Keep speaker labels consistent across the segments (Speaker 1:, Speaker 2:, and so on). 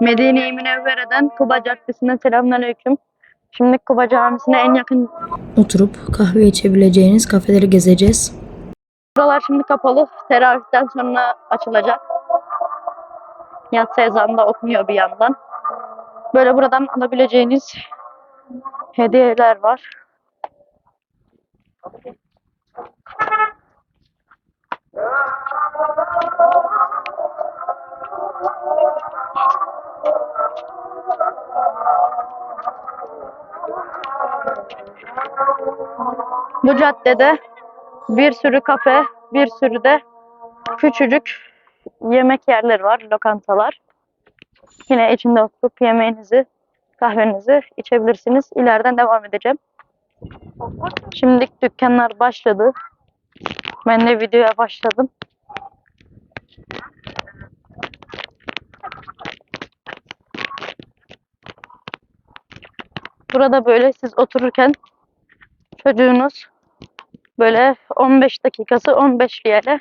Speaker 1: Medine-i Münevvere'den Kuba Caddesi'ne selamünaleyküm. Şimdi Kuba Camisi'ne en yakın
Speaker 2: Oturup kahve içebileceğiniz kafeleri gezeceğiz.
Speaker 1: Buralar şimdi kapalı. Teravihten sonra açılacak. Yatsı ezanı da okunuyor bir yandan. Böyle buradan alabileceğiniz hediyeler var. Bu caddede bir sürü kafe, bir sürü de küçücük yemek yerleri var, lokantalar. Yine içinde oturup yemeğinizi, kahvenizi içebilirsiniz. İleriden devam edeceğim. Şimdilik dükkanlar başladı. Ben de videoya başladım. Burada böyle siz otururken çocuğunuz böyle 15 dakikası 15 riyale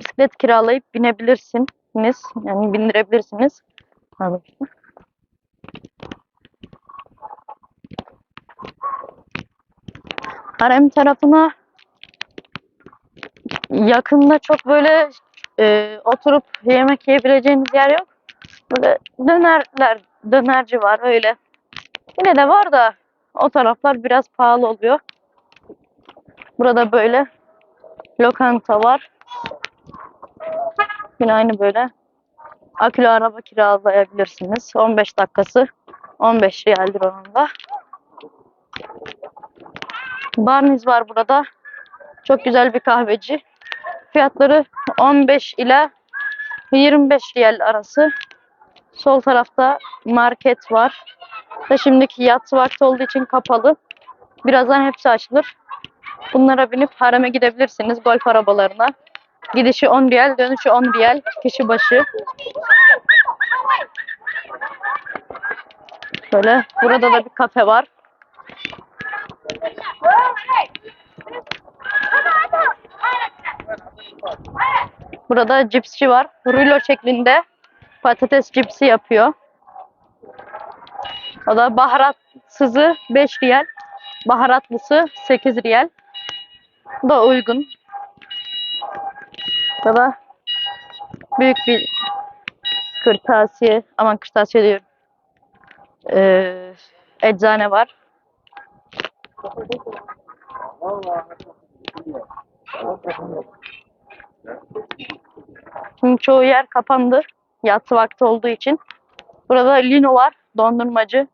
Speaker 1: bisiklet kiralayıp binebilirsiniz. Yani bindirebilirsiniz. Pardon. Harem tarafına yakında çok böyle e, oturup yemek yiyebileceğiniz yer yok. Böyle dönerler, dönerci var öyle. Yine de var da o taraflar biraz pahalı oluyor. Burada böyle lokanta var. Yine aynı böyle akülü araba kiralayabilirsiniz. 15 dakikası 15 riyaldir onun da. Barniz var burada. Çok güzel bir kahveci. Fiyatları 15 ile 25 riyal arası. Sol tarafta market var. Da şimdiki yatsı vakti olduğu için kapalı. Birazdan hepsi açılır. Bunlara binip hareme gidebilirsiniz golf arabalarına. Gidişi 10 riyal, dönüşü 10 riyal kişi başı. Böyle burada da bir kafe var. Burada cipsçi var. Rulo şeklinde patates cipsi yapıyor. O da baharatsızı 5 riyal. Baharatlısı 8 riyal. Bu da uygun. Bu da büyük bir kırtasiye, aman kırtasiye diyorum. Ee, eczane var. Şimdi çoğu yer kapandı. Yatsı vakti olduğu için. Burada Lino var, dondurmacı.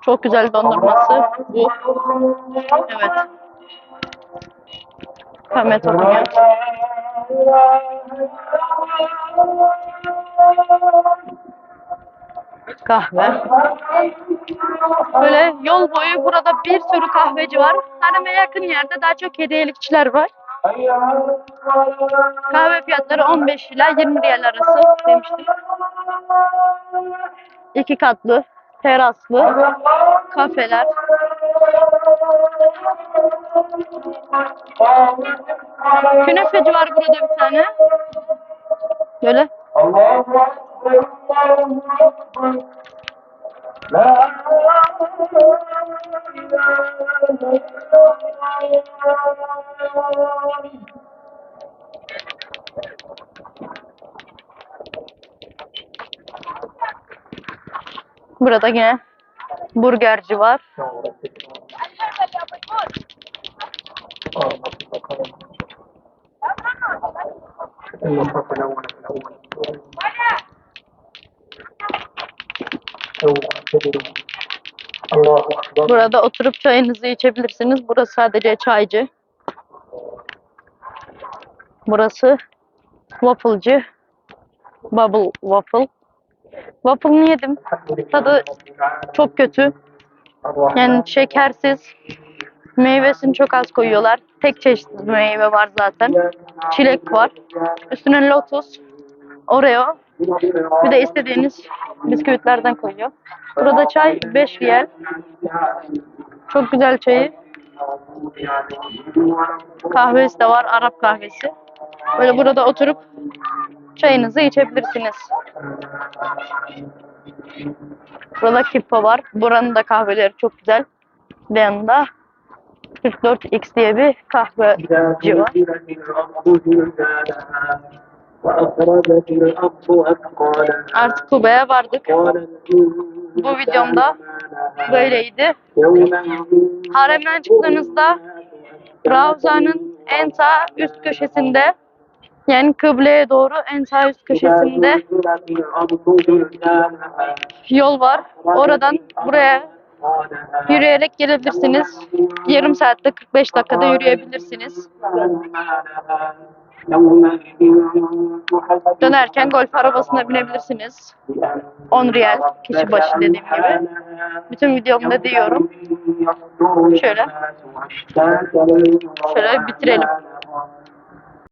Speaker 1: Çok güzel dondurması bu. Evet. Kamet okunuyor. Kahve. Böyle yol boyu burada bir sürü kahveci var. Hareme yakın yerde daha çok hediyelikçiler var. Kahve fiyatları 15 ila 20 riyal arası demiştim. İki katlı, teraslı kafeler. Künefeci var burada bir tane. Böyle. Burada yine burgerci var.
Speaker 3: Bakalım. Oh,
Speaker 1: Burada oturup çayınızı içebilirsiniz. Burası sadece çaycı. Burası wafflecı. Bubble waffle. Waffle'ını yedim. Tadı çok kötü. Yani şekersiz. Meyvesini çok az koyuyorlar. Tek çeşit meyve var zaten. Çilek var. Üstüne lotus, oreo. Bir de istediğiniz bisküvitlerden koyuyor. Burada çay 5 riyal. Çok güzel çayı. Kahvesi de var, Arap kahvesi. Böyle burada oturup
Speaker 3: çayınızı içebilirsiniz. Burada Kippa var. Buranın da kahveleri çok güzel. Ve yanında 44X diye bir kahveci var. Artık Kuba'ya vardık.
Speaker 1: Bu
Speaker 3: videomda böyleydi. Haremden çıktığınızda Ravza'nın en sağ üst köşesinde yani kıbleye doğru en sağ üst köşesinde yol var. Oradan buraya yürüyerek gelebilirsiniz. Yarım saatte 45 dakikada yürüyebilirsiniz. Dönerken golf arabasına binebilirsiniz. 10 riyal kişi başı dediğim gibi. Bütün videomda diyorum. Şöyle. Şöyle bitirelim.